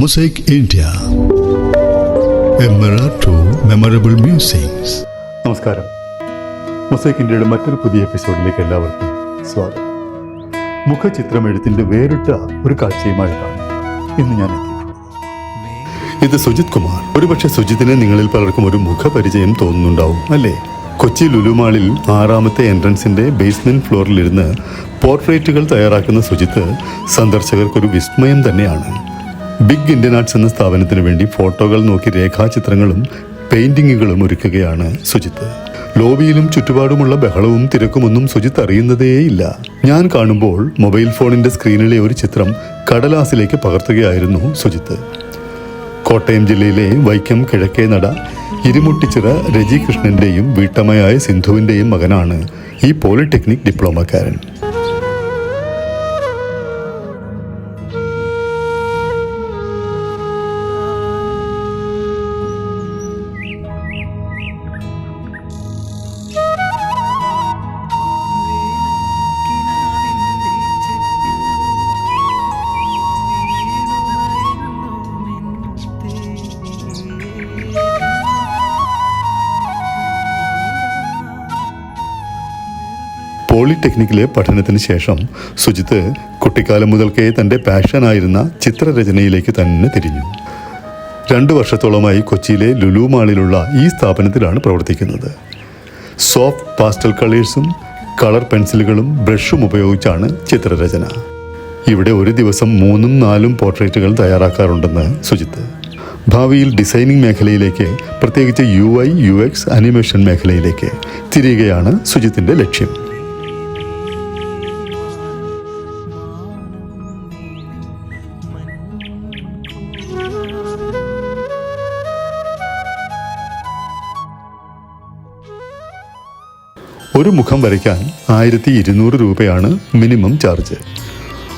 Mosaic India A mirror to നമസ്കാരം. Mosaic ഇന്ത്യയുടെ മറ്റൊരു പുതിയ എപ്പിസോഡിലേക്ക് എല്ലാവർക്കും സ്വാഗതം. മുഖചിത്രം എഴുത്തിന്റെ വേറിട്ട ഒരു കാഴ്ചയുമായിട്ടാണ് ഇന്ന് ഞാൻ ഇത് സുജിത് കുമാർ. ഒരുപക്ഷെ സുജിത്തിനെ നിങ്ങളിൽ പലർക്കും ഒരു മുഖപരിചയം തോന്നുന്നുണ്ടാവും അല്ലേ? കൊച്ചി ലുലുമാളിൽ ആറാമത്തെ എൻട്രൻസിന്റെ ബേസ്മെന്റ് ഫ്ലോറിലിരുന്ന് പോർട്രേറ്റുകൾ തയ്യാറാക്കുന്ന സുജിത്ത് സന്ദർശകർക്കൊരു വിസ്മയം തന്നെയാണ്. ബിഗ് ഇന്ത്യൻ ആർട്സ് എന്ന സ്ഥാപനത്തിന് വേണ്ടി ഫോട്ടോകൾ നോക്കി രേഖാചിത്രങ്ങളും പെയിന്റിങ്ങുകളും ഒരുക്കുകയാണ് സുജിത്ത്. ലോബിയിലും ചുറ്റുപാടുമുള്ള ബഹളവും തിരക്കുമൊന്നും സുജിത്ത് അറിയുന്നതേയില്ല. ഞാൻ കാണുമ്പോൾ മൊബൈൽ ഫോണിന്റെ സ്ക്രീനിലെ ഒരു ചിത്രം കടലാസിലേക്ക് പകർത്തുകയായിരുന്നു സുജിത്ത്. കോട്ടയം ജില്ലയിലെ വൈക്കം കിഴക്കേ നട ഇരുമുട്ടിച്ചിറ രജി കൃഷ്ണന്റെയും വീട്ടമ്മയായ സിന്ധുവിന്റെയും മകനാണ് ഈ പോളിടെക്നിക് ഡിപ്ലോമക്കാരൻ. പോളിടെക്നിക്കിലെ പഠനത്തിന് ശേഷം സുജിത്ത് കുട്ടിക്കാലം മുതൽക്കേ തന്റെ പാഷനായിരുന്ന ചിത്രരചനയിലേക്ക് തന്നെ തിരിഞ്ഞു. രണ്ടു വർഷത്തോളമായി കൊച്ചിയിലെ ലുലു മാളിലുള്ള ഈ സ്ഥാപനത്തിലാണ് പ്രവർത്തിക്കുന്നത്. സോഫ്റ്റ് പാസ്റ്റൽ കളേഴ്സും കളർ പെൻസിലുകളും ബ്രഷും ഉപയോഗിച്ചാണ് ചിത്രരചന. ഇവിടെ ഒരു ദിവസം മൂന്നും നാലും പോർട്രേറ്റുകൾ തയ്യാറാക്കാറുണ്ടെന്ന് സുജിത്ത്. ഭാവിയിൽ ഡിസൈനിങ് മേഖലയിലേക്ക് പ്രത്യേകിച്ച് U I U X animation മേഖലയിലേക്ക് തിരിയുകയാണ് സുജിത്തിന്റെ ലക്ഷ്യം. ഒരു മുഖം വരയ്ക്കാൻ ആയിരത്തി ഇരുന്നൂറ് രൂപയാണ് മിനിമം ചാർജ്.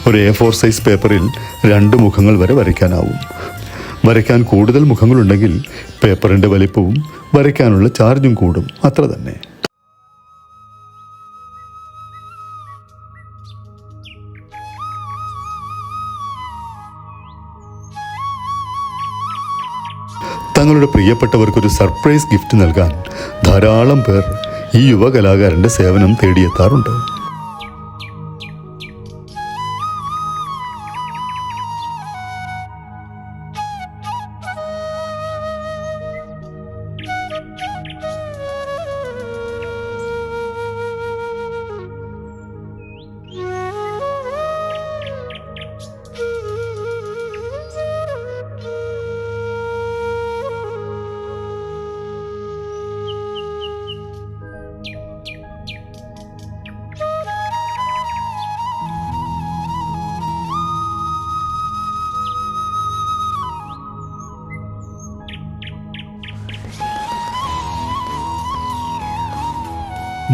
ഒരു എ ഫോർ സൈസ് പേപ്പറിൽ രണ്ട് മുഖങ്ങൾ വരെ വരയ്ക്കാനാവും. വരയ്ക്കാൻ കൂടുതൽ മുഖങ്ങളുണ്ടെങ്കിൽ പേപ്പറിന്റെ വലിപ്പവും വരയ്ക്കാനുള്ള ചാർജും കൂടും. അത്ര തന്നെ. തങ്ങളുടെ പ്രിയപ്പെട്ടവർക്കൊരു സർപ്രൈസ് ഗിഫ്റ്റ് നൽകാൻ ധാരാളം പേർ ഈ യുവ കലാകാരന്റെ സേവനം തേടിയെത്താറുണ്ട്.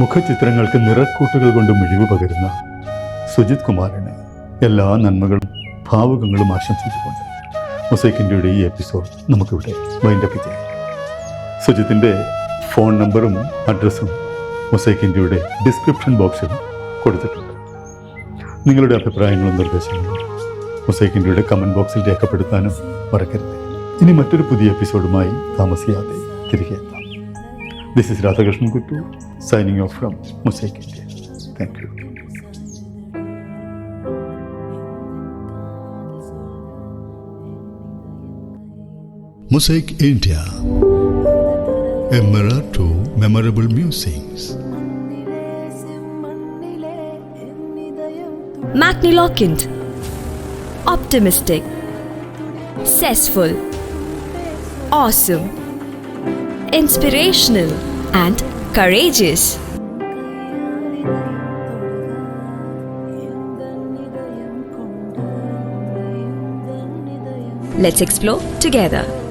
മുഖചിത്രങ്ങൾക്ക് നിറക്കൂട്ടുകൾ കൊണ്ട് മിഴിവ് പകരുന്ന സുജിത് കുമാറിന് എല്ലാ നന്മകളും ഭാവുകങ്ങളും ആശംസിച്ചുകൊണ്ട് മൊസൈക്ക് ഇന്ത്യയുടെ ഈ എപ്പിസോഡ് നമുക്കിവിടെ വൈൻഡപ്പ് ചെയ്യാം സുജിത്തിന്റെ ഫോൺ നമ്പറും അഡ്രസ്സും മൊസൈക്ക് ഇന്ത്യയുടെ ഡിസ്ക്രിപ്ഷൻ ബോക്സിൽ കൊടുത്തിട്ടുണ്ട്. നിങ്ങളുടെ അഭിപ്രായങ്ങളും നിർദ്ദേശങ്ങളും മൊസൈക്ക് ഇന്ത്യയുടെ കമന്റ് ബോക്സിൽ രേഖപ്പെടുത്താനും മറക്കരുത്. ഇനി മറ്റൊരു പുതിയ എപ്പിസോഡുമായി താമസിയാതെ തിരികെ എത്താം. This is Radhakrishnan Guptu signing off from Mosaic India. Thank you. Mosaic India, a mirror to memorable musings. Magniloquent, optimistic, successful, awesome Inspirational. And courageous. Let's explore together.